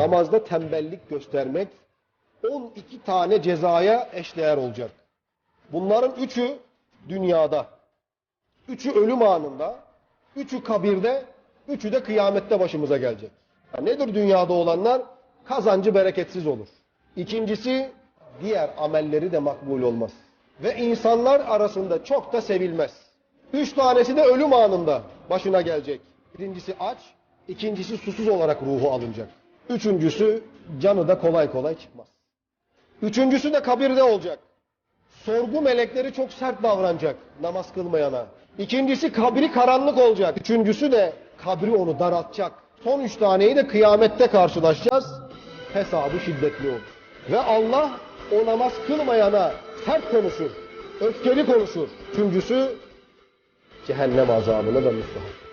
Namazda tembellik göstermek 12 tane cezaya eşdeğer olacak. Bunların üçü dünyada. Üçü ölüm anında, üçü kabirde, üçü de kıyamette başımıza gelecek. Ya nedir dünyada olanlar? Kazancı bereketsiz olur. İkincisi, diğer amelleri de makbul olmaz. Ve insanlar arasında çok da sevilmez. Üç tanesi de ölüm anında başına gelecek. Birincisi aç, ikincisi susuz olarak ruhu alınacak. Üçüncüsü canı da kolay kolay çıkmaz. Üçüncüsü de kabirde olacak. Sorgu melekleri çok sert davranacak namaz kılmayana. İkincisi kabri karanlık olacak. Üçüncüsü de kabri onu daraltacak. Son üç taneyi de kıyamette karşılaşacağız. Hesabı şiddetli olur. Ve Allah o namaz kılmayana sert konuşur. Öfkeli konuşur. Üçüncüsü cehennem azabına da müstahak.